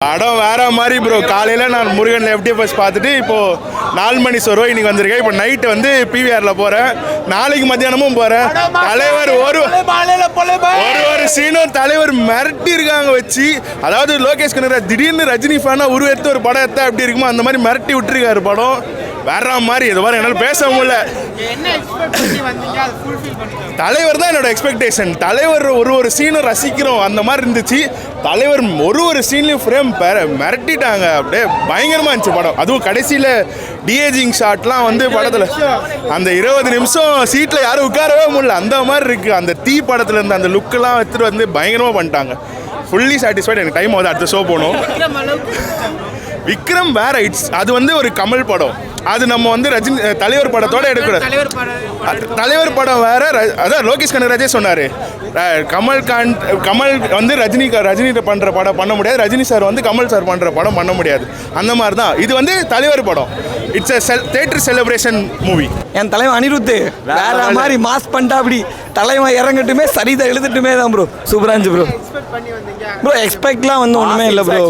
படம் வேற மாதிரி ப்ரோ காலையில் நான் முருகன் எஃப்டிஎஃப்எஸ் பார்த்துட்டு இப்போது நாலு மணி சொருவா இன்னைக்கு வந்திருக்கேன். இப்போ நைட்டு வந்து பிவிஆரில் போகிறேன் நாளைக்கு மத்தியானமும் போகிறேன் தலைவர் ஒரு ஒரு ஒரு சீனும் தலைவர் மிரட்டி இருக்காங்க வச்சு அதாவது லோகேஷ் கனகராஜ் திடீர்னு ரஜினி ஃபேனா உருவெடுத்து ஒரு படம் எடுத்தா எப்படி இருக்குமோ அந்த மாதிரி மிரட்டி விட்டுருக்காரு படம். வேற மாதிரி இது மாதிரி என்னால் பேச முடியல. தலைவர் தான் என்னோட எக்ஸ்பெக்டேஷன் தலைவர் ஒரு ஒரு சீனும் ரசிக்கிறோம். அந்த மாதிரி இருந்துச்சு. தலைவர் ஒரு ஒரு சீன்லையும் ஃப்ரேம் மிரட்டிட்டாங்க. அப்படியே பயங்கரமாக இருந்துச்சு படம். அதுவும் கடைசியில் டிஏஜிங் ஷாட்லாம் வந்து படத்தில் அந்த இருபது நிமிஷம் சீட்டில் யாரும் உட்காரவே முடியல. அந்த மாதிரி இருக்குது அந்த தீ படத்தில் இருந்த அந்த லுக்கெல்லாம் எடுத்துட்டு வந்து பயங்கரமாக பண்ணிட்டாங்க. ஃபுல்லி சாட்டிஸ்ஃபைட் எனக்கு டைம் ஆகுது. அடுத்த ஷோ போகணும். விக்ரம் வேற இட்ஸ் அது வந்து ஒரு கமல் படம். அது நம்ம வந்து ரஜினி தலைவர் படத்தோட எடுக்கூடாது தலைவர் படம் அது தலைவர் படம் வேற அதான் லோகேஷ் கனகராஜே சொன்னாரு. கமல் கான் கமல் வந்து ரஜினி ரஜினி பண்ற படம் பண்ண முடியாது. ரஜினி சார் வந்து கமல் சார் பண்ற படம் பண்ண முடியாது. அந்த மாதிரி தான் இது வந்து தலைவர் படம். இட்ஸ் எ செல் தேட்டர் செலிப்ரேஷன் மூவி என் தலைவன் அனிருத்து வேற மாதிரி மாஸ் பண்ணிட்டா அப்படி. தலைவன் இறங்கட்டுமே சரிதை எழுதட்டுமே தான் ப்ரோ சூப்பரா இருந்துச்சு ப்ரோ எக்ஸ்பெக்ட் பண்ணி வந்தீங்க. ப்ரோ எக்ஸ்பெக்ட்லாம் வந்து ஒன்றுமே இல்லை ப்ரோ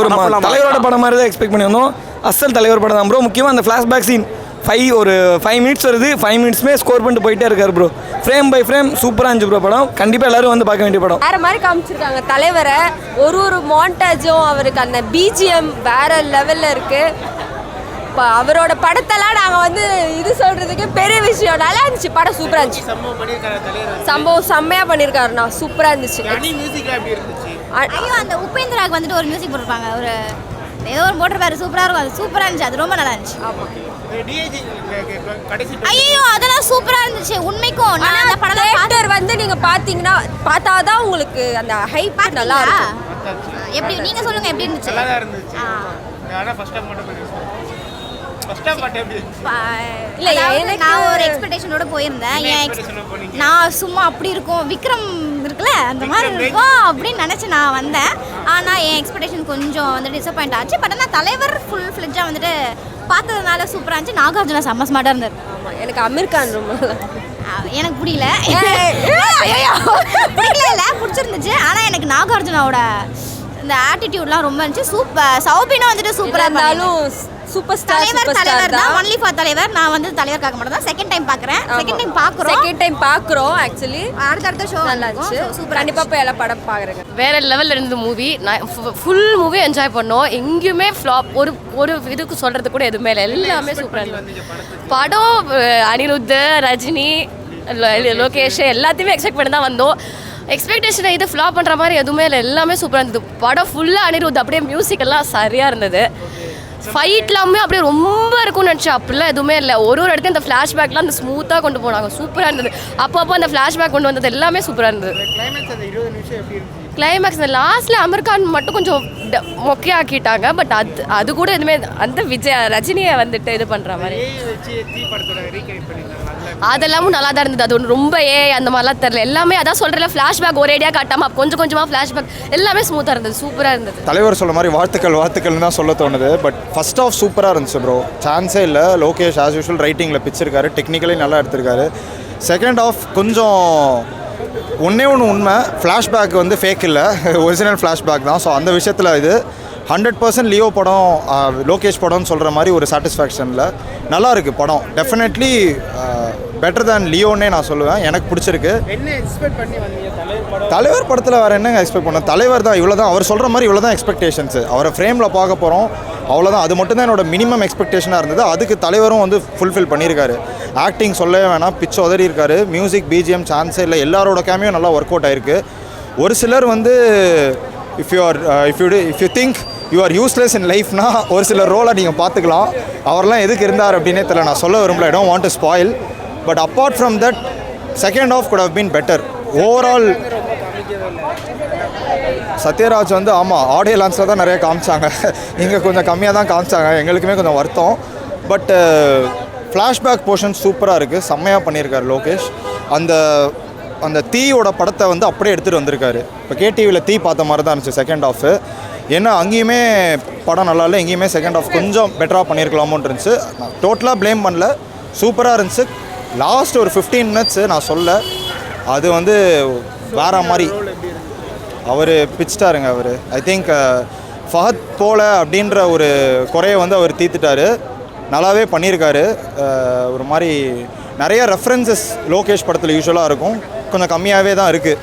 ஒரு தலைவரோட படம் மாதிரி தான் எக்ஸ்பெக்ட் பண்ணி வந்தோம். அசல் தலைவர் படம் தான் ப்ரோ முக்கியமாக அந்த ஃப்ளாஷ்பேக் சீன் ஃபைவ் ஒரு ஃபைவ் மினிட்ஸ் வருது. ஃபைவ் மினிட்ஸ்மே ஸ்கோர் பண்ணிட்டு போயிட்டே இருக்காரு ப்ரோ ஃப்ரேம் பை ஃப்ரேம் சூப்பராக இருந்துச்சு ப்ரோ படம். கண்டிப்பாக எல்லாரும் வந்து பார்க்க வேண்டிய படம். வேற மாதிரி காமிச்சிருக்காங்க. தலைவரை ஒரு ஒரு மாண்டாஜும் அவருக்கு அந்த பிஜிஎம் வேற லெவல்ல இருக்கு. இப்போ அவரோட படத்தெல்லாம் நாங்கள் வந்து இது சொல்றதுக்கு பெரிய விஷயம். நல்லா இருந்துச்சு. படம் சூப்பராக இருந்துச்சு. சம்பவம் செம்மையாக பண்ணியிருக்காருண்ணா. சூப்பராக இருந்துச்சு? தனி ஐயோ அந்த உபேந்திராக்கு வந்துட்டு ஒரு மியூசிக் போட்டிருப்பாங்க. ஒரு ஏதோ ஒரு போட்டிருப்பாரு. சூப்பராக இருக்கும். அது சூப்பராக இருந்துச்சு. அது ரொம்ப நல்லா இருந்துச்சு. ஐயோ அதெல்லாம் சூப்பராக இருந்துச்சு. உண்மைக்கும். நான் அந்த படம் தேட்டர் வந்து நீங்க பாத்தீங்கன்னா பார்த்தாதான் உங்களுக்கு அந்த ஹைப் நல்லா இருக்கும். எப்படி நீங்க சொல்லுங்க எப்படி இருந்துச்சு? நல்லா தான் இருந்துச்சு. ஆனால் ஃபர்ஸ்ட் டைம் மட்டும் இல்ல, எனக்கு- நான் ஒரு எக்ஸ்பெக்டேஷனோட போயிருந்தேன். என்? நான் சும்மா அப்படி இருக்கும் விக்ரம் இருக்குல்ல அந்த மாதிரி இருக்கும் அப்படின்னு நினச்சி நான் வந்தேன். ஆனால் என் எக்ஸ்பெக்டேஷன் கொஞ்சம் வந்து டிசப்பாயிண்ட் ஆச்சு. பட் ஆனால் தலைவர் ஃபுல் ஃப்ளெஜ்ஜாக வந்துட்டு பார்த்ததுனால சூப்பராக இருந்துச்சு. நாகார்ஜுனா செம்ம ஸ்மார்ட்டாக இருந்தார். ஆமா, எனக்கு அமீர் கான் ரொம்ப எனக்கு பிடிக்கல பிடிக்கல இல்லை பிடிச்சிருந்துச்சு. ஆனால் எனக்கு நாகார்ஜுனாவோட இந்த ஆட்டிடியூட்லாம் ரொம்ப இருந்துச்சு. சூப்பர் சௌபினா வந்துட்டு சூப்பராக இருந்தாலும் சூப்பர் ஸ்டார் தலைவர் சூப்பர் தலைவர் ஸ்டார் தான். ஒன்லி ஃபார் தலைவர். நான் வந்து தலைவர் பார்க்க மாட்டேன். தான் செகண்ட் டைம் பார்க்குறேன். செகண்ட் டைம் பார்க்குறோம். செகண்ட் டைம் பாக்குறோம் ஆக்சுவலி அடுத்தடுத்த ஷோ நல்லா இருந்துச்சு. சூப்பராக கண்டிப்பா போய் எல்லாம் படம் பாக்குறேங்க. வேற லெவலில் இருந்த மூவி நான் ஃபுல் மூவி என்ஜாய் பண்ணோம். எங்கேயுமே ஃப்ளாப் ஒரு ஒரு இதுக்கு சொல்றது கூட எதுவுமே இல்லை. எல்லாமே சூப்பராக இருந்தது படம் அனிருத் ரஜினி லோகேஷ் எல்லாத்தையுமே எக்ஸ்பெக்ட் பண்ணி தான் வந்தோம். எக்ஸ்பெக்டேஷனை இது ஃப்ளாப் பண்ணுற மாதிரி எதுவுமே இல்லை. எல்லாமே சூப்பராக இருந்தது. படம் ஃபுல்லாக அனிருத் அப்படியே மியூசிக் எல்லாம் சரியாக இருந்தது. ஃபைட்லாமே அப்படியே ரொம்ப இருக்கும்னு நினச்சேன். அப்படிலாம் எதுவுமே இல்லை. ஒரு ஒரு இடத்தையும் அந்த ஃப்ளாஷ்பேக்லாம் அந்த ஸ்மூத்தாக கொண்டு போனாங்க. சூப்பராக இருந்தது. அப்பப்போ அந்த ஃப்ளாஷ்பேக் கொண்டு வந்தது எல்லாமே சூப்பராக இருந்தது. கிளைமேக்ஸ் இந்த லாஸ்ட்ல அமீர் கான் மட்டும் கொஞ்சம் மொக்கையாக்கிட்டாங்க. பட் அது அது கூட எதுவுமே அந்த விஜய் ரஜினியை வந்துட்டு இது பண்ற மாதிரி. அதெல்லாமும் நல்லா தான் இருந்தது. அது ஒன்று ரொம்ப ஏ அந்த மாதிரிலாம் தெரியல. எல்லாமே அதான் சொல்கிறல ஃப்ளாஷ்பேக் ஒரேடியாக காட்டாமல் கொஞ்சம் கொஞ்சமாக ஃப்ளாஷ்பேக் எல்லாமே ஸ்மூத்தாக இருந்தது சூப்பராக இருந்தது. தலைவர் சொல்ல மாதிரி வாழ்த்துக்கள் வாழ்த்துக்கள்னு தான் சொல்ல தோணுது. பட் ஃபர்ஸ்ட் ஆஃப் சூப்பராக இருந்துச்சு ப்ரோ சான்ஸே இல்லை. லோகேஷ் ஆஸ் யூஷுவல் ரைட்டிங்கில் பிச்சிருக்காரு. டெக்னிக்கலி நல்லா எடுத்திருக்காரு. செகண்ட் ஆஃப் கொஞ்சம் ஒன்றே ஒன்று உண்மை. ஃப்ளாஷ்பேக் வந்து ஃபேக் இல்லை. ஒரிஜினல் ஃப்ளாஷ்பேக் தான். ஸோ அந்த விஷயத்தில் இது ஹண்ட்ரட் பர்சன்ட் லியோ படம் லோகேஷ் படம்னு சொல்கிற மாதிரி ஒரு சாட்டிஸ்ஃபேக்ஷனில் நல்லா இருக்குது படம். டெஃபினெட்லி பெட்டர் தேன் லியோன்னே நான் சொல்லுவேன். எனக்கு பிடிச்சிருக்கு. என்ன எக்ஸ்பெக்ட் பண்ணி வந்தீங்க? தலைவர் படத்தில் வேறு என்னங்க எக்ஸ்பெக்ட் பண்ணோம் தலைவர் தான் இவ்வளோ தான் அவர் சொல்கிற மாதிரி இவ்வளோ தான் எக்ஸ்பெக்டேஷன்ஸு அவரை ஃப்ரேமில் பார்க்க போகிறோம் அவ்வளோதான் அது மட்டும் தான் என்னோட மினிமம் எக்ஸ்பெக்டேஷனாக இருந்தது. அதுக்கு தலைவரும் வந்து ஃபுல்ஃபில் பண்ணியிருக்காரு. ஆக்டிங் சொல்லவே வேணாம். பிச் உதறி இருக்காரு. மியூசிக் பிஜிஎம் சான்ஸே இல்லை. எல்லாரோட கேமியும் நல்லா ஒர்க் அவுட் ஆயிருக்கு. ஒரு சிலர் வந்து if you are if you if you think you are useless in லைஃப்னா ஒரு சில ரோலை நீங்கள் பார்த்துக்கலாம். அவர்லாம் எதுக்கு இருந்தார் அப்படின்னே தெரியல. நான் சொல்ல விரும்பல. இடம் want to spoil but apart from that second half could have been better overall Sathyaraj வந்து ஆமாம் ஆடியோ லான்ஸில் தான் நிறைய காமிச்சாங்க. இங்கே கொஞ்சம் கம்மியாக தான் காமிச்சாங்க. எங்களுக்குமே கொஞ்சம் வருத்தம். பட் ஃப்ளாஷ்பேக் போர்ஷன் சூப்பராக இருக்குது செம்மையாக பண்ணியிருக்காரு லோகேஷ். அந்த அந்த தீயோட படத்தை வந்து அப்படியே எடுத்துகிட்டு வந்திருக்காரு. இப்போ கேடிவியில் தீ பார்த்த மாதிரி தான் இருந்துச்சு செகண்ட் ஆஃப் ஏன்னா அங்கேயுமே படம் நல்லா இல்லை. எங்கேயுமே செகண்ட் ஆஃப் கொஞ்சம் பெட்டராக பண்ணியிருக்கலாமோன்னு இருந்துச்சு. டோட்டலாக ப்ளேம் பண்ணல. சூப்பராக இருந்துச்சு. லாஸ்ட் ஒரு ஃபிஃப்டீன் மினிட்ஸு நான் சொல்ல அது வந்து வேற மாதிரி. அவர் பிச்சிட்டாருங்க அவர். ஐ திங்க் ஃபஹத் uh, போல அப்படின்ற ஒரு குறையை வந்து அவர் தீர்த்துட்டாரு. நல்லாவே பண்ணியிருக்காரு. Uh, ஒரு மாதிரி நிறைய ரெஃபரன்சஸ் லோகேஷ் படத்தில் யூஸ்வலாக இருக்கும். கொஞ்சம் கம்மியாகவே தான் இருக்குது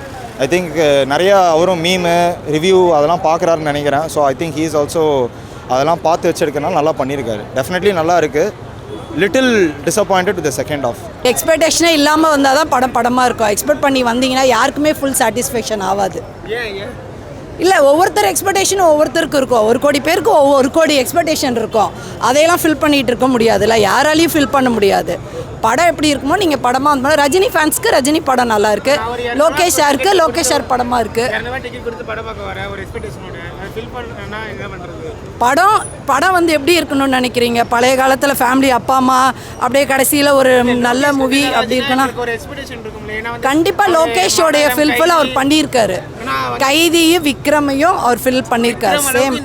ஐ திங்க் uh, நிறையா அவரும் மீமு ரிவ்யூ அதெல்லாம் பார்க்குறாருன்னு நினைக்கிறேன். So I think he's also அதெல்லாம் பார்த்து வச்சுருக்கனால நல்லா பண்ணியிருக்காரு. டெஃபினெட்லி நல்லா இருக்குது little disappointed to the second half எக்ஸ்பெக்டேஷனே இல்லாமல் வந்தால் தான் படம் படமாக இருக்கும். எக்ஸ்பெக்ட் பண்ணி வந்தீங்கன்னா யாருக்குமே ஃபுல் சாட்டிஸ்ஃபேக்ஷன் ஆகாது. இல்லை ஒவ்வொருத்தர் எக்ஸ்பெக்டேஷனும் ஒவ்வொருத்தருக்கும் இருக்கும். ஒரு கோடி பேருக்கு ஒவ்வொரு கோடி எக்ஸ்பெக்டேஷன் இருக்கும். அதையெல்லாம் ஃபில் பண்ணிகிட்டு இருக்க முடியாதுல்ல யாராலையும் ஃபில் பண்ண முடியாது. படம் எப்படி இருக்குமோ நீங்கள் படமாக வந்து ரஜினி ஃபேன்ஸ்க்கு ரஜினி படம் நல்லா இருக்கு. லோகேஷ் சாருக்கு லோகேஷ் சார் படமாக இருக்குது இரநூறுவா டிக்கெட் கொடுத்து படம் படம் வந்து எப்படி இருக்கணும்னு நினைக்கிறீங்க? பழைய காலத்தில் ஃபேமிலி அப்பா அம்மா அப்படியே கடைசியில் ஒரு நல்ல மூவி அப்படி இருக்குன்னா எனக்கு ஒரு எக்ஸ்பெக்டேஷன் இருக்கும்ல. ஏன்னா வந்து கண்டிப்பா ஒரு லோகேஷோடைய ஃபில்ஃபுல் அவர் பண்ணியிருக்காரு. கைதியும் விக்ரமையும் அவர் ஃபில் பண்ணியிருக்காரு. சேம்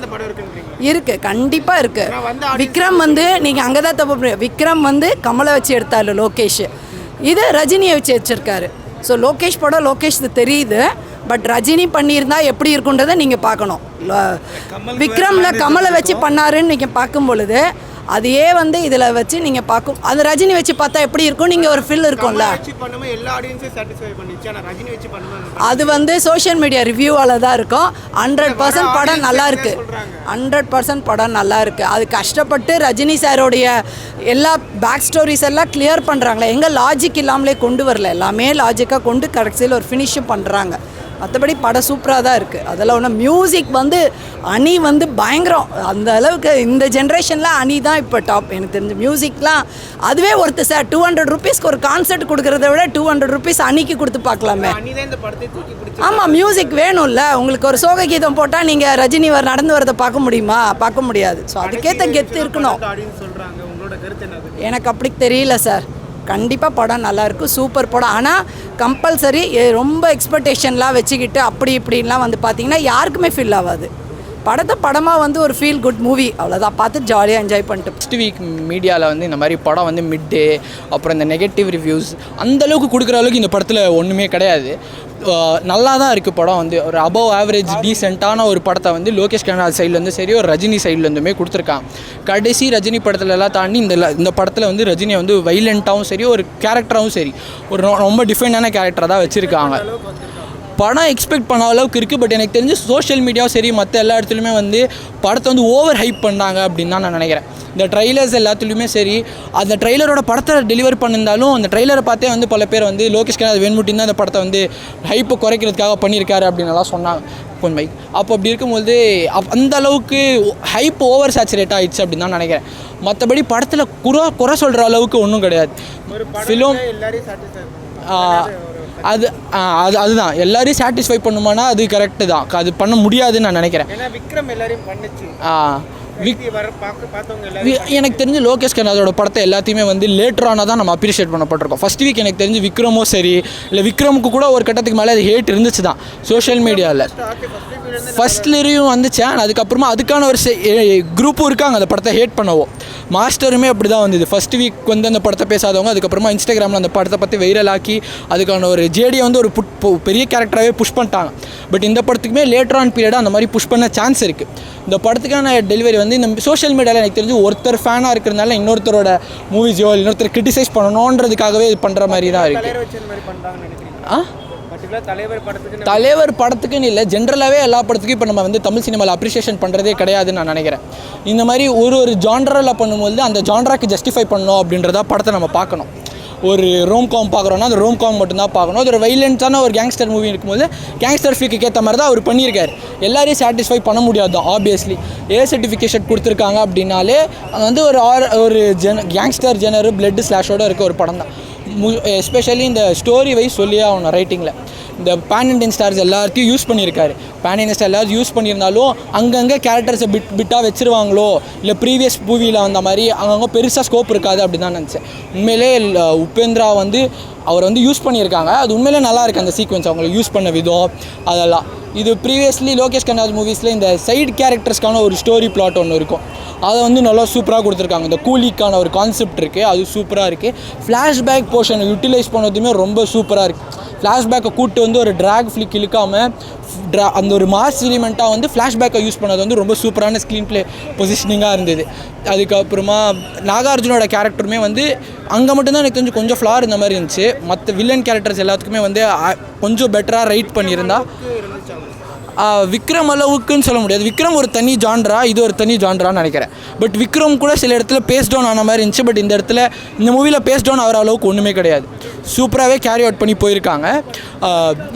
இருக்கு கண்டிப்பா இருக்கு. வந்து விக்ரம் வந்து நீங்க அங்கதான் தப்பு பண்றீங்க. விக்ரம் வந்து கமலை வச்சு எடுத்தாரு லோகேஷ். இது ரஜினியை வச்சு வச்சிருக்காரு. ஸோ லோகேஷ் படம் லோகேஷ் தெரியுது. பட் ரஜினி பண்ணியிருந்தா எப்படி இருக்குன்றதை நீங்கள் பார்க்கணும். விக்ரம்ல கமலை வச்சு பண்ணாருன்னு நீங்கள் பார்க்கும் பொழுது அதையே வந்து இதில் வச்சு நீங்கள் பார்க்கும் அது ரஜினி வச்சு பார்த்தா எப்படி இருக்கும்? நீங்கள் ஒரு ஃபில் இருக்கும்ல. அது வந்து சோஷியல் மீடியா ரிவ்யூவால் தான் இருக்கும். ஹண்ட்ரட் பர்சன்ட் படம் நல்லா இருக்கு. ஹண்ட்ரட் பர்சன்ட் படம் நல்லா இருக்கு. அது கஷ்டப்பட்டு ரஜினி சாரோடைய எல்லா பேக் ஸ்டோரிஸ் எல்லாம் கிளியர் பண்ணுறாங்களே எங்கே லாஜிக் இல்லாமலே கொண்டு வரல. எல்லாமே லாஜிக்காக கொண்டு கடைசியில் ஒரு ஃபினிஷும் பண்ணுறாங்க மற்றபடி படம் சூப்பராக தான் இருக்குது அதெல்லாம் ஒன்று மியூசிக் வந்து அணி வந்து பயங்கரம். அந்த அளவுக்கு இந்த ஜென்ரேஷனில் அணி தான் இப்போ டாப் எனக்கு தெரிஞ்ச மியூசிக்லாம் அதுவே ஒருத்தர் சார் டூ ஹண்ட்ரட் ருபீஸ்க்கு ஒரு கான்சர்ட் கொடுக்குறத விட டூ ஹண்ட்ரட் ருபீஸ் அணிக்கு கொடுத்து பார்க்கலாமே. ஆமாம் மியூசிக் வேணும்ல. உங்களுக்கு ஒரு சோக கீதம் போட்டால் நீங்கள் ரஜினி வர நடந்து வரதை பார்க்க முடியுமா? பார்க்க முடியாது. ஸோ அதுக்கேற்ற கெத்து இருக்கணும். எனக்கு அப்படி தெரியல சார். கண்டிப்பாக படம் நல்லாயிருக்கும் சூப்பர் படம். ஆனால் கம்பல்சரி ரொம்ப எக்ஸ்பெக்டேஷன்லாம் வச்சுக்கிட்டு அப்படி இப்படின்லாம் வந்து பார்த்தீங்கன்னா யாருக்குமே ஃபீல் ஆகாது படத்தை படமாக வந்து ஒரு ஃபீல் குட் மூவி அவ்வளோதான் பார்த்து ஜாலியாக என்ஜாய் பண்ணிட்டு. ஃபஸ்ட் வீக் மீடியாவில் வந்து இந்த மாதிரி படம் வந்து மிட் டே அப்புறம் இந்த நெகட்டிவ் ரிவ்யூஸ் அந்தளவுக்கு கொடுக்குற அளவுக்கு இந்த படத்தில் ஒன்றுமே கிடையாது. நல்லா தான் இருக்குது படம் வந்து. ஒரு அபவ் ஆவரேஜ் டீசெண்டான ஒரு படத்தை வந்து லோகேஷ் கனகராஜ் சைட்லேருந்து சரி ஒரு ரஜினி சைட்லேருந்துமே கொடுத்துருக்கான். கடைசி ரஜினி படத்துல எல்லாம் தாண்டி இந்த இந்த படத்தில் வந்து ரஜினியை வந்து வைலண்ட்டாகவும் சரி ஒரு கேரக்டராகவும் சரி ஒரு ரொம்ப டிஃபைனான கேரக்டராக தான் வச்சுருக்காங்க. படம் எக்ஸ்பெக்ட் பண்ண அளவுக்கு இருக்குது பட் எனக்கு தெரிஞ்சு சோஷியல் மீடியாவும் சரி மற்ற எல்லா இடத்துலையுமே வந்து படத்தை வந்து ஓவர் ஹைப் பண்ணாங்க அப்படின்னு தான் நான் நினைக்கிறேன். இந்த ட்ரைலர்ஸ் எல்லாத்துலேயுமே சரி அந்த ட்ரைலரோட படத்தை டெலிவர் பண்ணியிருந்தாலும் அந்த ட்ரைலரை பார்த்தே வந்து பல பேர் வந்து லோகேஷ் கனகராஜ் வேண்முட்டின் தான் அந்த படத்தை வந்து ஹைப்பை குறைக்கிறதுக்காக பண்ணியிருக்காரு அப்படின்னு எல்லாம் சொன்னாங்க. கொஞ்சம் மைக் அப்போ அப்படி இருக்கும்போது அப் அந்த அளவுக்கு ஹைப் ஓவர் சேச்சுரேட் ஆயிடுச்சு அப்படின்னு தான் நினைக்கிறேன். மற்றபடி படத்தில் குறை குறை சொல்கிற அளவுக்கு ஒன்றும் கிடையாது. ஃபிலிம் அது அது அதுதான். எல்லாரையும் சாட்டிஸ்ஃபை பண்ணுமானா அது கரெக்டு தான். அது பண்ண முடியாதுன்னு நான் நினைக்கிறேன். விக்ரம் எல்லாரையும் பண்ணுச்சு. ஆஹ் எனக்கு தெரிஞ்சு லோகேஷ் கனகராஜோட படத்தை எல்லாத்தையுமே வந்து லேட்டரான தான் நம்ம அப்ரிஷியேட் பண்ணப்பட்டிருக்கோம். ஃபர்ஸ்ட் வீக் எனக்கு தெரிஞ்சு விக்ரமோ சரி இல்லை விக்ரமுக்கு கூட ஒரு கட்டத்துக்கு மேலே அது ஹேட் இருந்துச்சு தான் சோஷியல் மீடியாவில் ஃபர்ஸ்ட்லேயும் வந்துச்சு அதுக்கப்புறமா அதுக்கான ஒரு குரூப்பும் இருக்காங்க அந்த படத்தை ஹேட் பண்ணவோ மாஸ்டருமே அப்படி தான் வந்தது. ஃபர்ஸ்ட் வீக் வந்து அந்த படத்தை பேசாதவங்க அதுக்கப்புறமா இன்ஸ்டாகிராமில் அந்த படத்தை பற்றி வைரல் ஆக்கி அதுக்கான ஒரு ஜேடியை வந்து ஒரு புட் பெரிய கேரக்டராகவே புஷ் பண்ணிட்டாங்க. பட் இந்த படத்துக்குமே லேட்டர் ஆன் பீரியடாக அந்த மாதிரி புஷ் பண்ண சான்ஸ் இருக்குது இந்த படத்துக்கான டெலிவரி வந்து இந்த சோஷியல் மீடியாவில் எனக்கு தெரிஞ்சு ஒருத்தர் ஃபேனாக இருக்கிறதுனால இன்னொருத்தரோட மூவிஸோ இன்னொருத்தர் கிரிட்டிசைஸ் பண்ணணுன்றதுக்காகவே இது பண்ணுற மாதிரி தான் இருக்குது ஆ? தலைவர் படத்துக்கு தலைவர் படத்துக்குன்னு இல்லை ஜென்ரலாகவே எல்லா படத்துக்கும் இப்போ நம்ம வந்து தமிழ் சினிமாவில் அப்ரிஷியேஷன் பண்ணுறதே கிடையாதுன்னு நான் நினைக்கிறேன். இந்த மாதிரி ஒரு ஒரு ஜான்ரரில் பண்ணும்போது அந்த ஜான்ராக்கு ஜஸ்டிஃபை பண்ணணும் அப்படின்றதா படத்தை நம்ம பார்க்கணும். ஒரு ரோம் காம் பார்க்குறோன்னா அந்த ரோம் காம் மட்டும்தான் பார்க்கணும். அது ஒரு வைலன்ஸான ஒரு கேங்ஸ்டர் மூவி இருக்கும்போது கேங்ஸ்டர் ஃபீக்கு ஏற்ற மாதிரி தான் அவர் பண்ணியிருக்காரு. எல்லாரையும் சாட்டிஸ்ஃபை பண்ண முடியாது தான் ஆப்வியஸ்லி ஏ சர்டிஃபிகேஷன் கொடுத்துருக்காங்க அப்படின்னாலே அது வந்து ஒரு ஆர் ஒரு ஜென கேங்ஸ்டர் ஜெனரு பிளட் ஸ்லாஷோட இருக்க ஒரு படம் தான் எஸ்பெஷலி இந்த ஸ்டோரி வைஸ் சொல்லியே ஆகணும் ரைட்டிங்கில் இந்த பேன் இண்டியன் ஸ்டார்ஸ் எல்லாத்தையும் யூஸ் பண்ணியிருக்காரு. பேன் இண்டியன் ஸ்டார் எல்லாரும் யூஸ் பண்ணியிருந்தாலும் அங்கங்கே கேரக்டர்ஸை பிட் பிட்டாக வச்சுருவாங்களோ இல்லை ப்ரீவியஸ் மூவியில் வந்த மாதிரி அங்கங்கே பெருசாக ஸ்கோப் இருக்காது அப்படி தான் நினச்சேன். உண்மையிலே உபேந்திரா வந்து அவர் வந்து யூஸ் பண்ணியிருக்காங்க. அது உண்மையிலே நல்லா இருக்குது அந்த சீக்வன்ஸ் அவங்களை யூஸ் பண்ண விதம் அதெல்லாம். இது ப்ரீவியஸ்லி லோகேஷ் கண்ணாஜ் மூவிஸில் இந்த சைடு கேரக்டர்ஸ்க்கான ஒரு ஸ்டோரி பிளாட் ஒன்று இருக்கும். அதை வந்து நல்லா சூப்பராக கொடுத்துருக்காங்க. இந்த கூலிக்கான ஒரு கான்செப்ட் இருக்குது அது சூப்பராக இருக்குது ஃப்ளாஷ்பேக் போர்ஷனை யூட்டிலைஸ் பண்ணதுமே ரொம்ப சூப்பராக இருக்குது ஃப்ளாஷ்பேக்கை கூட்டு வந்து ஒரு ட்ராக் ஃப்ளிக் இழுக்காமல் ட்ரா அந்த ஒரு மாஸ் எலிமெண்ட்டாக வந்து ஃப்ளாஷ்பேக்கை யூஸ் பண்ணது வந்து ரொம்ப சூப்பரான ஸ்க்ரீன் ப்ளே பொசிஷனிங்காக இருந்தது. அதுக்கப்புறமா நாகார்ஜுனோட கேரக்டருமே வந்து அங்கே மட்டும்தான் எனக்கு தெரிஞ்சு கொஞ்சம் ஃப்ளார் இந்த மாதிரி இருந்துச்சு. மற்ற வில்லன் கேரக்டர்ஸ் எல்லாத்துக்குமே வந்து கொஞ்சம் பெட்டராக ரைட் பண்ணியிருந்தா விக்ரம் அளவுக்குன்னு சொல்ல முடியாது. விக்ரம் ஒரு தனி ஜான்ரா இது ஒரு தனி ஜான்ரான்னு நினைக்கிறேன். பட் விக்ரம் கூட சில இடத்துல பேஸ் டவுன் ஆன மாதிரி இருந்துச்சு. பட் இந்த இடத்துல இந்த மூவியில் பேஸ் டவுன் ஆகிற அளவுக்கு ஒன்றுமே கிடையாது. சூப்பராகவே கேரி அவுட் பண்ணி போயிருக்காங்க.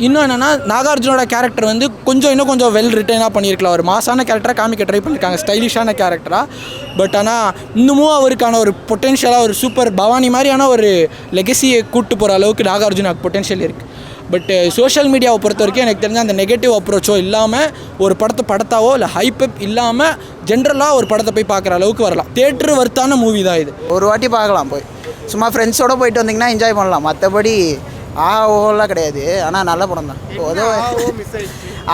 இன்னும் என்னென்னா நாகார்ஜுனோட கேரக்டர் வந்து கொஞ்சம் இன்னும் கொஞ்சம் வெல் ரிட்டர்னாக பண்ணியிருக்கலாம். ஒரு மாசான கேரக்டராக காமிக்க ட்ரை பண்ணியிருக்காங்க ஸ்டைலிஷான கேரக்டராக பட் ஆனால் இன்னமும் அவருக்கான ஒரு பொட்டென்ஷியலாக ஒரு சூப்பர் பவானி மாதிரியான ஒரு லெகசியை கூட்டு போகிற அளவுக்கு நாகார்ஜுனாக்கு பொட்டென்ஷியல் இருக்குது பட் சோஷியல் மீடியாவை பொறுத்த வரைக்கும் எனக்கு தெரிஞ்ச அந்த நெகட்டிவ் அப்ரோச்சோ இல்லாமல் ஒரு படத்தை படத்தாவோ இல்லை ஹைப்பப் இல்லாமல் ஜென்ரலாக ஒரு படத்தை போய் பார்க்குற அளவுக்கு வரலாம். தேட்டரு வர்த்தான மூவி தான் இது. ஒரு வாட்டி பார்க்கலாம் போய். சும்மா ஃப்ரெண்ட்ஸோட போயிட்டு வந்தீங்கன்னா என்ஜாய் பண்ணலாம். மற்றபடி ஆ ஓலாம் கிடையாது. ஆனால் நல்ல படம் தான்.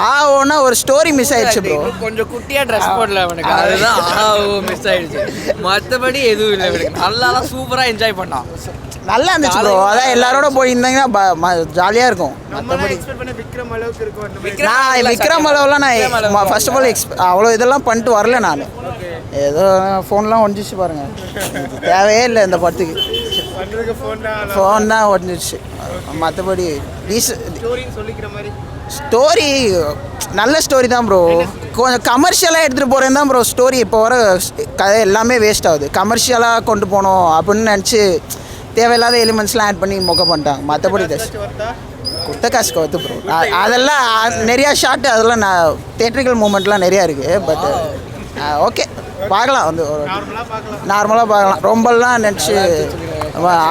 ஆ ஓன்னா ஒரு ஸ்டோரி மிஸ் ஆயிடுச்சு ப்ரோ கொஞ்சம் குட்டியாக ட்ரெஸ் போடல அவனுக்கு. அதுதான் மிஸ் ஆயிடுச்சு. மற்றபடி எதுவும் இல்லை நல்லாலாம் சூப்பராக என்ஜாய் பண்ணான். நல்லா இருந்துச்சு ப்ரோ அதான் எல்லாரோட போயிருந்தீங்கன்னா ஜாலியாக இருக்கும். நான் விக்ரம் அளவுலாம் நான் ஃபர்ஸ்ட் ஆஃப் ஆல் எக்ஸ் அவ்வளோ இதெல்லாம் பண்ணிட்டு வரல நான். ஏதோ ஃபோன்லாம் ஒடிஞ்சிச்சு பாருங்க. தேவையே இல்லை இந்த படத்துக்கு. பண்றதுக்கு ஃபோன் தான் ஒடிஞ்சிச்சு மற்றபடி ஸ்டோரி நல்ல ஸ்டோரி தான் ப்ரோ கொஞ்சம் கமர்ஷியலாக எடுத்துகிட்டு போகிறேன் தான் ப்ரோ ஸ்டோரி இப்போ வர கதை எல்லாமே வேஸ்ட் ஆகுது. கமர்ஷியலாக கொண்டு போகணும் அப்படின்னு நினச்சி தேவையில்லாத எலிமெண்ட்ஸ்லாம் ஆட் பண்ணி மொக்க பண்ணிட்டாங்க. மற்றபடி ஒர்த்தா கொடுத்த காசுக்கு வந்து ப்ரோ அதெல்லாம் நிறையா ஷார்ட் அதெல்லாம் நான் தேட்ரிக்கல் மூமெண்ட்லாம் நிறையா இருக்குது பட் ஓகே பார்க்கலாம். வந்து நார்மலா பார்க்கலாம். நார்மலாக பார்க்கலாம். ரொம்பலாம் நினச்சி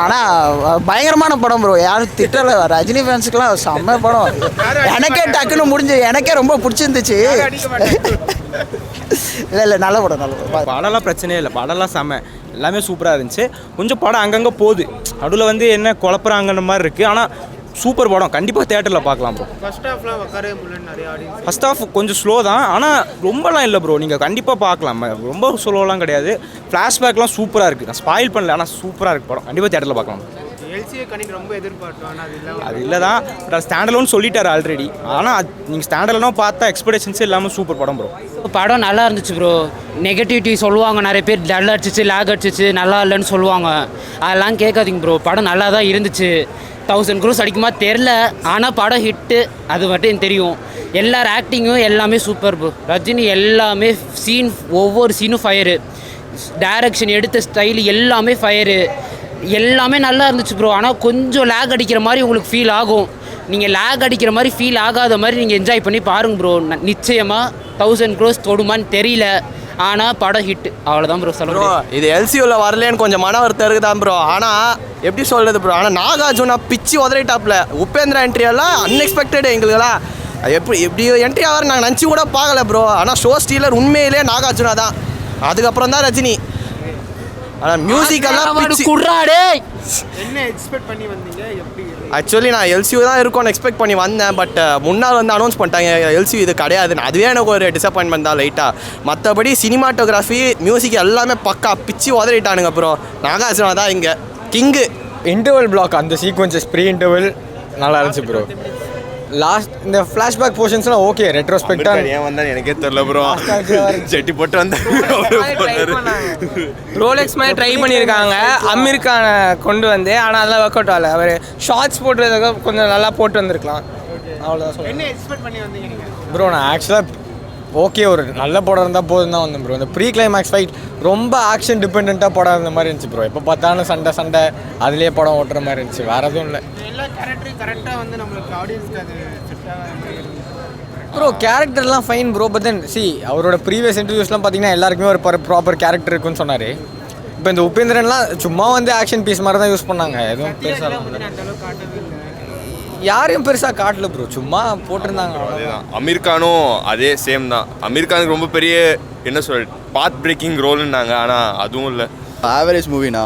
ஆனால் பயங்கரமான படம் ப்ரோ யாரும் திட்டல. ரஜினி ஃபேன்ஸுக்கெலாம் செம்ம படம். எனக்கே டக்குன்னு முடிஞ்சு எனக்கே ரொம்ப பிடிச்சிருந்துச்சு. இல்லை இல்லை நல்ல படம் நல்ல படம். படம்லாம் பிரச்சனையே இல்லை. படம்லாம் செம்ம. எல்லாமே சூப்பராக இருந்துச்சு. கொஞ்சம் படம் அங்கங்கே போகுது. நடுவில் வந்து என்ன குழப்புறாங்கன்ற மாதிரி இருக்குது ஆனால் சூப்பர் படம். கண்டிப்பாக தேட்டரில் பார்க்கலாம் ப்ரோ ஃபர்ஸ்ட் ஹாஃப்லாம் உட்காரவே ஆடியன்ஸ் ஃபஸ்ட் ஆஃப் கொஞ்சம் ஸ்லோ தான். ஆனால் ரொம்பலாம் இல்லை ப்ரோ நீங்கள் கண்டிப்பாக பார்க்கலாம். ரொம்ப ஸ்லோலாம் கிடையாது. ஃப்ளாஷ்பேக்லாம் சூப்பராக இருக்குது நான் ஸ்பாயில் பண்ணல ஆனால் சூப்பராக இருக்குது படம். கண்டிப்பாக தேட்டரில் பார்க்கலாம். கணிக்கு ரொம்ப எதிர்பார்த்தோம் ஆனால் அது இல்லை. தான் பட் அது ஸ்டாண்டலோன்னு சொல்லிட்டாரு ஆல்ரெடி ஆனால் நீங்கள் ஸ்டாண்டலோனா பார்த்தா எக்ஸ்பெக்டேஷன்ஸே இல்லாமல் சூப்பர் படம் ப்ரோ படம் நல்லா இருந்துச்சு ப்ரோ நெகட்டிவிட்டி சொல்லுவாங்க நிறைய பேர் டல் அடிச்சிச்சு லேக் அடிச்சிச்சு நல்லா இல்லைன்னு சொல்லுவாங்க. அதெல்லாம் கேட்காதீங்க ப்ரோ படம் நல்லா தான் இருந்துச்சு. தௌசண்ட் க்ரோஸ் அடிக்குமா தெரில ஆனால் படம் ஹிட்டு அது மட்டும் எனக்கு தெரியும். எல்லார் ஆக்டிங்கும் எல்லாமே சூப்பர் ப்ரோ ரஜினி எல்லாமே சீன் ஒவ்வொரு சீனும் ஃபயரு டைரக்ஷன் எடுத்த ஸ்டைல் எல்லாமே ஃபயரு எல்லாமே நல்லா இருந்துச்சு ப்ரோ ஆனால் கொஞ்சம் லேக் அடிக்கிற மாதிரி உங்களுக்கு ஃபீல் ஆகும். நீங்கள் லேக் அடிக்கிற மாதிரி ஃபீல் ஆகாத மாதிரி நீங்கள் என்ஜாய் பண்ணி பாருங்க ப்ரோ நிச்சயமாக தௌசண்ட் க்ரோஸ் தொடுமான்னு தெரியல. ஆனால் படம் ஹிட் அவ்வளோதான் ப்ரோ சொல்ல ப்ரோ முடியும். இது எல்சியூவில் வரலேன்னு கொஞ்சம் மன வருத்தம் இருக்குதான் ப்ரோ ஆனால் எப்படி சொல்கிறது ப்ரோ ஆனால் நாகார்ஜுனா பிச்சு உதறிட்டாப்ல. உபேந்திரா என்ட்ரி எல்லாம் அன்எக்ஸ்பெக்டட் எங்களுக்கெல்லாம். எப்படி எப்படி என்ட்ரி ஆகிற நாங்கள் நினச்சி கூட பார்க்கல ப்ரோ ஆனால் ஷோ ஸ்டீலர் உண்மையிலே நாகார்ஜுனா தான். அதுக்கப்புறம் தான் ரஜினி. ஆனால் மியூசிக் எல்லாம் பிச்சு என்ன எக்ஸ்பெக்ட் பண்ணி வந்தீங்க? எப்படி? ஆக்சுவலி நான் எல்சியூ தான் இருக்கும்னு எக்ஸ்பெக்ட் பண்ணி வந்தேன் பட் முன்னால் வந்து அனௌன்ஸ் பண்ணிட்டாங்க எல்சியூ இது கிடையாதுன்னு அதுவே எனக்கு ஒரு டிசப்பாயின்மெண்ட் தான் லைட்டாக மற்றபடி சினிமாட்டோகிராஃபி மியூசிக் எல்லாமே பக்கா பிச்சு உதறிட்டானுங்க ப்ரோ நாகார்ஜுனா தான் இங்கே. கிங்கு இன்டர்வல் பிளாக் அந்த சீக்வன்சஸ் ப்ரீ இன்டர்வல் நல்லா இருந்துச்சு ப்ரோ லாஸ்ட் இந்த ஃப்ளாஷ்பேக் போர்ஷன்ஸ்லாம் ஓகே ரெட்ரோஸ்பெக்டாக ஏன் வந்தான்னு எனக்கே தெரியல ப்ரோ செட்டி போட்டு வந்தேன் ரோலெக்ஸ் மாதிரி ட்ரை பண்ணியிருக்காங்க. அமீர்கானை கொண்டு வந்து ஆனால் அதெல்லாம் ஒர்க் அவுட் ஆகல. அவர் ஷார்ட்ஸ் போட்டுறதுக்கு கொஞ்சம் நல்லா போட்டு வந்திருக்கலாம். அவ்வளோதான் சொல்லுவேன் என்ன எக்ஸ்பெக்ட் பண்ணி வந்தீங்க நீங்கள் ப்ரோ நான் ஆக்சுவலாக ஓகே ஒரு நல்ல படம் இருந்தால் போதும் தான் வந்தேன் ப்ரோ இந்த ப்ரீ கிளைமேக்ஸ் ஃபைட் ரொம்ப ஆக்ஷன் டிபெண்ட்டாக படம் இருந்த மாதிரி இருந்துச்சு ப்ரோ எப்போ பார்த்தாலும் சண்டை சண்டை அதுலேயே படம் ஓட்டுற மாதிரி இருந்துச்சு. வேறு எதுவும் இல்லை. எல்லா கேரக்டரும் கரெக்டாக வந்து நம்மளுக்கு ஆடியன்ஸ்க்கு அது ப்ரோ கேரக்டர்லாம் fine bro but then see அவரோட ப்ரீவியஸ் இன்டர்வியூஸ்லாம் பார்த்தீங்கன்னா எல்லாருக்குமே ஒரு ப்ராப்பர் கேரக்டர் இருக்குன்னு சொன்னார். இப்போ இந்த உபேந்திரன்லாம் சும்மா வந்து ஆக்ஷன் பீஸ் மாதிரி தான் யூஸ் பண்ணாங்க. எதுவும் பெருசாக யாரையும் பெருசாக காட்டல ப்ரோ சும்மா போட்டிருந்தாங்க அவ்வளவுதான். அதேதான் அமீர் கானும் அதே சேம் தான். அமீர் கானுக்கு ரொம்ப பெரிய என்ன சொல் பாத் பிரேக்கிங் ரோல்னாங்க ஆனால் அதுவும் இல்லை. ஆவரேஜ் மூவினா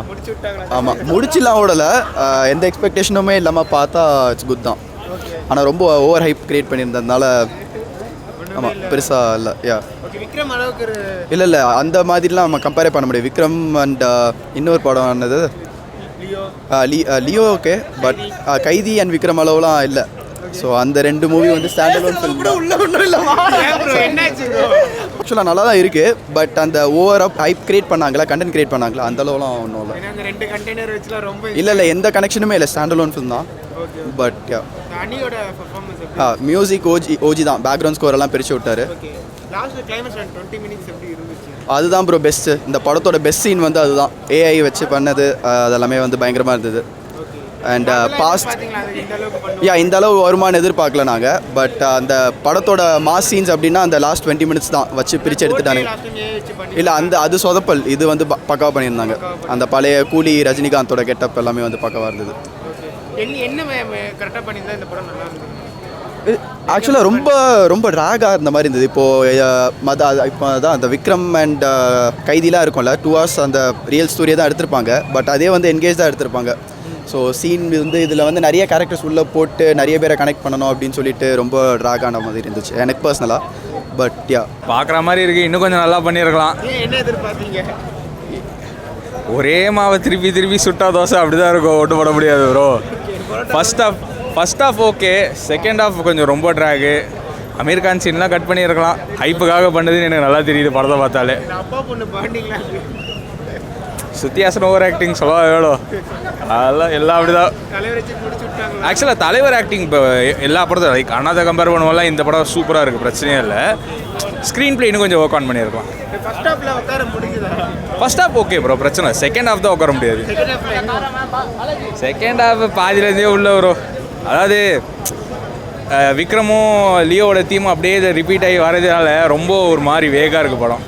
ஆமாம் முடிச்சுலாம் ஓடல. ஆஹ் எந்த எக்ஸ்பெக்டேஷனுமே இல்லாமல் பார்த்தா இட்ஸ் குட் தான். ஆனால் ரொம்ப ஓவர் ஹைப் கிரியேட் பண்ணியிருந்ததுனால ஆமாம் பெருசாக இல்லை. யா ஓகே விக்ரம் இல்லை இல்லை. அந்த மாதிரிலாம் நம்ம கம்பேரே பண்ண முடியாது. விக்ரம் அண்ட் இன்னொரு படம் என்னது Leo? Okay but Kaithi and Vikram அளவுலாம் இல்லை. ஸோ அந்த ரெண்டு மூவி வந்து ஸ்டாண்டர்ட் ஆக்சுவலாக நல்லா தான். இருக்குது பட் அந்த ஓவர் அப் ஹைப் கிரியேட் பண்ணாங்களா கண்டென்ட் கிரியேட் பண்ணாங்களா அந்த அளவுலாம் ஒன்றும் இல்லை. ஏன்னா அந்த ரெண்டு கண்டெய்னர் வச்சுலாம் ரொம்ப இல்லை இல்லை எந்த கனெக்ஷனுமே இல்லை ஸ்டாண்டர்ட் ஃபிலிம் தான். பட் மியூசிக் ஓஜி ஓஜி தான். பேக்ரவுண்ட் ஸ்கோர் எல்லாம் பிரித்து விட்டாரு. அதுதான் ப்ரோ பெஸ்ட்டு இந்த படத்தோட பெஸ்ட் சீன் வந்து அதுதான். ஏஐ வச்சு பண்ணது அதெல்லாமே வந்து பயங்கரமாக இருந்தது. அண்ட் பாஸ்ட் யா இந்த அளவு வருமானு எதிர்பார்க்கல நாங்கள் பட் அந்த படத்தோட மாஸ் சீன்ஸ் அப்படின்னா அந்த லாஸ்ட் டுவெண்ட்டி மினிட்ஸ் தான் வச்சு பிரித்து பண்ணி இல்லை அந்த அது சொதப்பல். இது வந்து ப- பக்காவா பண்ணியிருந்தாங்க. அந்த பழைய கூலி ரஜினிகாந்தோட கெட்டப் எல்லாமே வந்து பக்காவாக இருந்தது. என்ன என்ன கரெக்டாக பண்ணியிருந்தா இந்த படம் நல்லா இருந்தது? ஆக்சுவலாக ரொம்ப ரொம்ப ட்ராகாக இருந்த மாதிரி இருந்தது. இப்போது மத அது- இப்போ தான் அந்த விக்ரம் அண்ட் கைதிலாம் இருக்கும்ல டூ ஹவர்ஸ் அந்த ரியல் ஸ்டோரியை தான் எடுத்திருப்பாங்க. பட் அதே வந்து என்கேஜ் தான் எடுத்திருப்பாங்க. ஸோ சீன் வந்து இதில் வந்து நிறைய கேரக்டர்ஸ் உள்ளே போட்டு நிறைய பேரை கனெக்ட் பண்ணணும் அப்படின்னு சொல்லிட்டு ரொம்ப ட்ராக் ஆன மாதிரி இருந்துச்சு. எனக்கு பர்சனலாக பட் யா பார்க்குற மாதிரி இருக்குது இன்னும் கொஞ்சம் நல்லா பண்ணியிருக்கலாம். என்ன எதிர்பார்த்தீங்க ஒரே மாவை திருப்பி திருப்பி சுட்டா தோசை அப்படி தான் இருக்கும். ஒட்டு போட முடியாது bro first half first half okay second half கொஞ்சம் ரொம்ப ட்ராகு அமீர் கான் சீன்லாம் கட் பண்ணியிருக்கலாம். ஹைப்புக்காக பண்ணதுன்னு எனக்கு நல்லா தெரியுது படத்தை பார்த்தாலே. சுத்தியாசன் ஓவர் ஆக்டிங் சொல்ல வேணும் அதெல்லாம் எல்லாம் அப்படிதான். ஆக்சுவலாக தலைவர் ஆக்டிங் இப்போ எல்லா படத்தையும் லைக் அண்ணாதை கம்பேர் பண்ணுவோம்ல இந்த படம் சூப்பராக இருக்குது பிரச்சனையே இல்லை. ஸ்க்ரீன் ப்ளே இன்னும் கொஞ்சம் ஒர்க் ஆன் பண்ணியிருக்கலாம். ஃபர்ஸ்ட் ஹாஃப் ஓகே ப்ரோ பிரச்சனை செகண்ட் ஹாஃப் தான் உட்கார முடியாது. செகண்ட் ஹாஃப் பாதியிலேருந்தே உள்ள வரும் அதாவது விக்ரமும் லியோவோட தீம் அப்படியே இதை ரிப்பீட் ஆகி வரதுனால ரொம்ப ஒரு மாதிரி வேகாக இருக்குது படம்.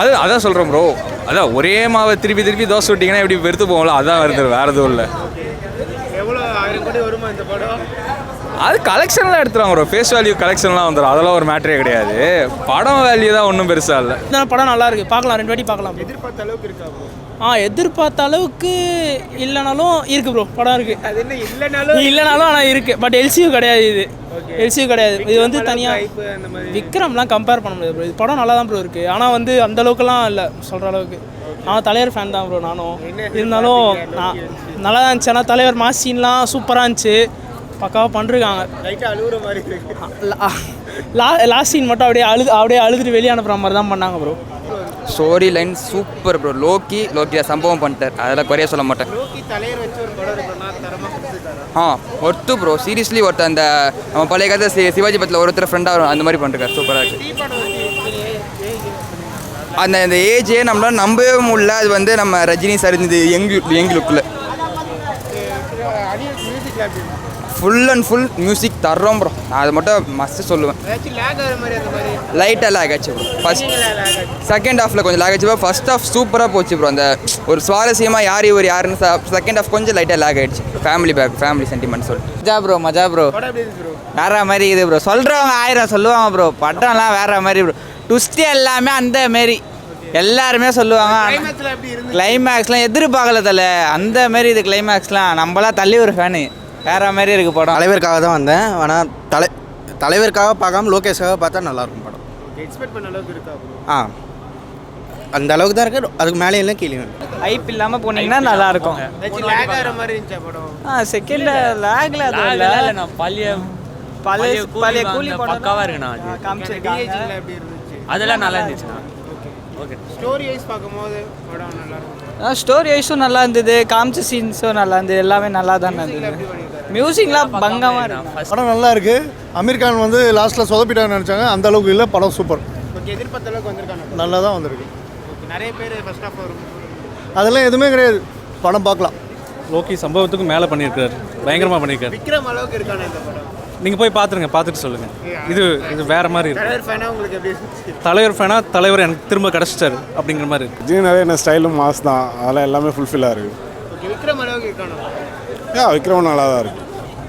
அது அதான் சொல்கிறேன் ப்ரோ அதான் ஒரே மாவை திருப்பி திருப்பி தோசை விட்டிங்கன்னா எப்படி வெறுத்து போகல அதான் வருது வேறு எதுவும் இல்லை. எவ்வளோ ஆயிரம் கோடி வருமா இந்த படம்? அது கலெக்ஷன்லாம் எடுத்துருவாங்க ப்ரோ ஃபேஸ் வேல்யூ கலெக்ஷன்லாம் வந்துடும் அதெல்லாம் ஒரு மேட்டரே கிடையாது. படம் வேல்யூ தான் ஒன்றும் பெருசாக இல்லை. இந்த படம் நல்லா இருக்கு. பார்க்கலாம் ரெண்டு வாட்டி பார்க்கலாம். எதிர்பார்த்த அளவுக்கு இருக்கா ப்ரோ ஆ எதிர்பார்த்த அளவுக்கு இல்லைனாலும் இருக்கு ப்ரோ படம் இருக்கு. அது என்ன இல்லைனாலும் இல்லைனாலும் ஆனால் இருக்கு. பட் எல்சியூ கிடையாது இது. எல்சியூ கிடையாது. இது வந்து தனியாக விக்ரம்லாம் கம்பேர் பண்ண முடியாது ப்ரோ இது படம் நல்லா தான் ப்ரோ இருக்கு. ஆனால் வந்து அந்த அளவுக்குலாம் இல்லை சொல்கிற அளவுக்கு. நான் தலைவர் ஃபேன் தான் ப்ரோ நானும். இருந்தாலும் நான் நல்லா தான் இருந்துச்சு. ஆனால் தலைவர் மாஸ் சீன்லாம் சூப்பராக இருந்துச்சு. பக்காவாக பண்ணிருக்காங்க. லா லாஸ்ட் சீன் மட்டும் அப்படியே அழுது அப்படியே அழுதுட்டு வெளியே அனுப்புகிற மாதிரி தான் பண்ணாங்க bro story line super bro. Loki லோக்கியில் சம்பவம் பண்ணிட்டார். அதெல்லாம் குறைய சொல்ல மாட்டேன். ஆ ஒருத்து ப்ரோ. சீரியஸ்லி ஒருத்தர் அந்த நம்ம பழைய சி சிவாஜி படத்தில் ஒருத்தர் ஃப்ரெண்டாக வரும் அந்த மாதிரி பண்ணிருக்காரு. சூப்பராக இருக்கு. டீ படம் வந்து அந்த அந்த ஏஜே நம்மளால நம்பவே முடியல. அது வந்து நம்ம ரஜினி சார் இந்த young young full and full music தர்றோம் ப்ரோ நான் அதை மட்டும் மஸ்ட்டு சொல்லுவேன். லைட்டாக லேக் ஆச்சு ப்ரோ ஃபஸ்ட் செகண்ட் ஹாஃபில் கொஞ்சம் லேக் ஆச்சு ப்ரோ ஃபர்ஸ்ட் ஹாஃப் சூப்பராக போச்சு ப்ரோ அந்த ஒரு சுவாரஸ்யமாக யார் இவர் யாருன்னு செகண்ட் ஹாஃப் கொஞ்சம் லைட்டாக லேக் ஆயிடுச்சு. ஃபேமிலி பேக் ஃபேமிலி சென்டிமெண்ட் சொல்லிட்டு. மஜா ப்ரோ மஜா ப்ரோ வேற மாதிரி இது ப்ரோ சொல்கிறவங்க ஆயிரம் சொல்லுவாங்க ப்ரோ படம்லாம் வேற மாதிரி ப்ரோ ட்விஸ்ட்டு எல்லாமே அந்த மாரி. எல்லாருமே சொல்லுவாங்க. கிளைமேக்ஸ்லாம் எதிர்பார்க்கல தல. அந்த மாரி இது கிளைமேக்ஸ்லாம் நம்மளாம் தள்ளி ஒரு ஃபேனு வேற மாதிரி இருக்கு படம். தலைவருக்காக தான் வந்தேன். ஆனால் தலை தலைவருக்காக பார்க்காம லோகேஷாக பார்த்தா நல்லாயிருக்கும் படம். எக்ஸ்பெக்ட் பண்ண அளவுக்கு இருக்கா ஆ. அந்த அளவுக்கு தான் இருக்கு. அதுக்கு மேலே எல்லாம் கீழே ஹைப் இல்லாமல் போனீங்கன்னா நல்லா இருக்கும் ஏதாச்சும் லேக் ஆகிற மாதிரி இருந்துச்சா படம்? ஆ செகண்ட் லேக்ல அது இல்லை. பழைய பழைய பழைய கூலி படம் பக்காவாக இருக்குண்ணா காமிச்சிருக்காங்க. டிஹெச்ல எப்படி இருந்துச்சு? அதெல்லாம் நல்லா இருந்துச்சுண்ணா. ஓகே ஸ்டோரி வைஸ் பார்க்கும்போது படம் நல்லா இருக்கும் ஸ்டோரி வைஸும் நல்லா இருந்தது. காமிச்ச சீன்ஸும் நல்லா இருந்தது. எல்லாமே நல்லா தான் இருந்தது. மியூசிக்லாம் பங்கமாக இருக்கு படம் நல்லா இருக்கு. அமீர் கான் வந்து லாஸ்ட்டில் சொதப்பிட்டான்னு நினச்சாங்க. அந்த அளவுக்கு இல்லை. படம் சூப்பர் ஓகே எதிர்பார்த்த அளவுக்கு வந்திருக்காங்க நல்லா தான் வந்திருக்கு. நிறைய பேர் ஃபர்ஸ்ட் ஆஃப் அதெல்லாம் எதுவுமே கிடையாது. படம் பார்க்கலாம். லோக்கி சம்பவத்துக்கு மேலே பண்ணியிருக்காரு. பயங்கரமாக பண்ணியிருக்காரு. விக்ரம் அளவுக்கு இருக்கானே இந்த படம். நீங்கள் போய் பார்த்துருங்க பார்த்துட்டு சொல்லுங்கள் இது இது வேற மாதிரி இருக்கு. தலைவர் ஃபேனா உங்களுக்கு எப்படி இருந்துச்சு? தலைவர் ஃபேனா தலைவர் எனக்கு திரும்ப கிடச்சிட்டாரு அப்படிங்கிற மாதிரி இருக்கு. நிறைய என்ன ஸ்டைலும் மாஸ் தான். அதெல்லாம் எல்லாமே ஃபுல்ஃபில்லாக இருக்கு. ஓகே விக்ரம் அளவுக்கு இருக்கானோ யா விக்ரம் நல்லா தான் இருக்கு.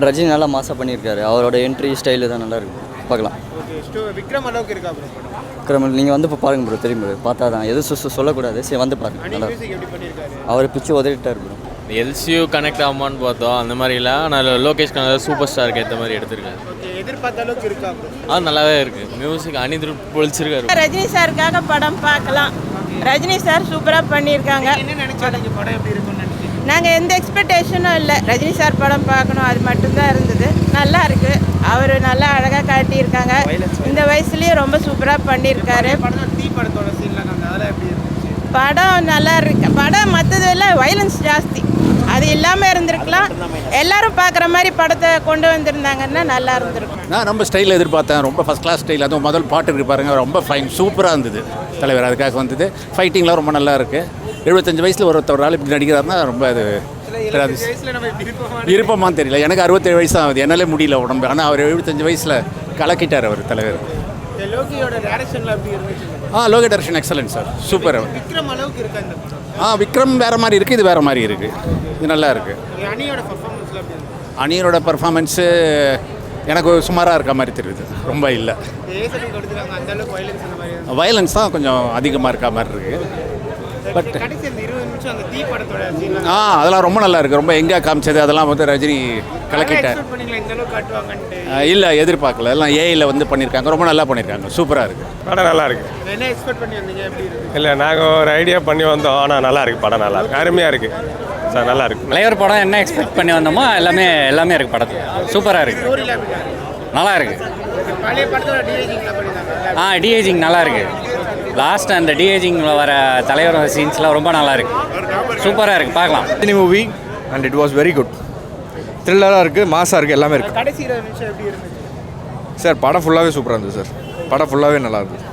ரஜினி நல்லா மாசாக பண்ணியிருக்காரு. அவரோட என்ட்ரி ஸ்டைலு தான் நல்லா இருக்கு. பார்க்கலாம். விக்ரம் அளவுக்கு இருக்கா ப்ரோ படம் விக்ரமல் நீங்கள் வந்து இப்போ பாருங்க ப்ரோ தெரியும் ப்ரோ பார்த்தா தான். எதுவும் சொல்லக்கூடாது. சரி வந்து பாருங்க. நல்லா அவர் பிச்சு உதறிட்டார் ப்ரோ எல்சியூ கனெக்ட் ஆகுமான்னு பார்த்தோம். அந்த மாதிரி இல்லை. ஆனால் லோகேஷ் கனகர் சூப்பர் ஸ்டாருக்கு ஏற்ற மாதிரி எடுத்திருக்காரு. ஓகே எதிர்பார்த்த அளவுக்கு இருக்கா அது நல்லாவே இருக்குது மியூசிக் அனிதிரு பொழிச்சிருக்காரு ரஜினி சாருக்காக படம் பார்க்கலாம். ரஜினி சார் சூப்பராக பண்ணியிருக்காங்க. என்ன நினைச்சாங்க படம் எப்படி இருக்கும்னு? நினைச்சீங்க நாங்கள் எந்த எக்ஸ்பெக்டேஷனும் இல்லை. ரஜினி சார் படம் பார்க்கணும் அது மட்டும்தான் இருந்தது. நல்லா இருக்கு. அவர் நல்லா அழகாக காட்டியிருக்காங்க. இந்த வயசுலேயும் ரொம்ப சூப்பராக பண்ணியிருக்காரு. படம் நல்லா இருக்கு. படம் மற்றதெல்லாம் வைலன்ஸ் ஜாஸ்தி. அது இல்லாமல் இருந்திருக்கலாம். எல்லாரும் பார்க்குற மாதிரி படத்தை கொண்டு வந்திருந்தாங்கன்னா நல்லா இருந்திருக்கும். நான் ரொம்ப ஸ்டைல் எதிர்பார்த்தேன். ரொம்ப ஃபஸ்ட் கிளாஸ் ஸ்டைல் அதுவும் முதல் பாட்டு இருக்கு பாருங்க ரொம்ப ஃபைன் சூப்பராக இருந்தது. தலைவர் அதுக்காக வந்தது. ஃபைட்டிங்லாம் ரொம்ப நல்லா இருக்கு. எழுபத்தஞ்சு வயசில் ஒருத்தர் ஒரு ஆள் இப்படி நடிக்கிறாருன்னா ரொம்ப அது அது வயசுல நம்ம விருப்பமா விருப்பமான்னு தெரியல. எனக்கு அறுபத்தேழு வயசு தான் ஆகுது. என்னாலே முடியல உடம்பு. ஆனால் அவர் எழுபத்தஞ்சு வயசில் கலக்கிட்டார் அவர் தலைவர். ஆ லோக தர்ஷன் எக்ஸலன்ட் சார் சூப்பர் விக்ரம் அளவுக்கு இருக்கா இந்த படம்? ஆ விக்ரம் வேறு மாதிரி இருக்குது இது வேறு மாதிரி இருக்குது இது நல்லா இருக்குது அணியனோட பர்ஃபார்மன்ஸு எனக்கு சுமாராக இருக்க மாதிரி தெரியுது. ரொம்ப இல்லை. வயலன்ஸ் தான் கொஞ்சம் அதிகமாக இருக்க மாதிரி இருக்குது பட் ஆ அதெல்லாம் ரொம்ப நல்லா இருக்குது ரொம்ப எங்கே காமிச்சது அதெல்லாம் வந்து ரஜினி கலக்கிட்டார் இல்லை எதிர்பார்க்கல. எல்லாம் ஏஐயில் வந்து பண்ணியிருக்காங்க ரொம்ப நல்லா பண்ணியிருக்காங்க சூப்பராக இருக்குது படம் நல்லா இருக்கு. என்ன எக்ஸ்பெக்ட் பண்ணி வந்தீங்க எப்படி இருக்கு? இல்லை நாங்கள் ஒரு ஐடியா பண்ணி வந்தோம். ஆனால் நல்லா இருக்கு. படம் நல்லா இருக்கு. அருமையாக இருக்கு. சார் நல்லா இருக்கு. தலைவர் படம் என்ன எக்ஸ்பெக்ட் பண்ணி வந்தோமோ எல்லாமே எல்லாமே இருக்கு படத்தில். சூப்பராக இருக்கு. ஸ்டோரியில் எப்படி நல்லா இருக்கு. பழைய படத்தோட டிஏஜிங்ல பண்ணியிருந்தாங்க ஆ டிஏஜிங் நல்லா இருக்கு. லாஸ்ட் அந்த டிஏஜிங்கில் வர தலைவர் சீன்ஸ்லாம் ரொம்ப நல்லா இருக்கு. சூப்பராக இருக்கு பார்க்கலாம். Cine movie and it was very good த்ரில்லராக இருக்குது மாசாக இருக்குது எல்லாமே இருக்குது கடைசி இருபது நிமிஷம் எப்படி இருந்துச்சு? சார் படம் ஃபுல்லாகவே சூப்பராக இருந்தது சார் படம் ஃபுல்லாகவே நல்லா இருந்தது.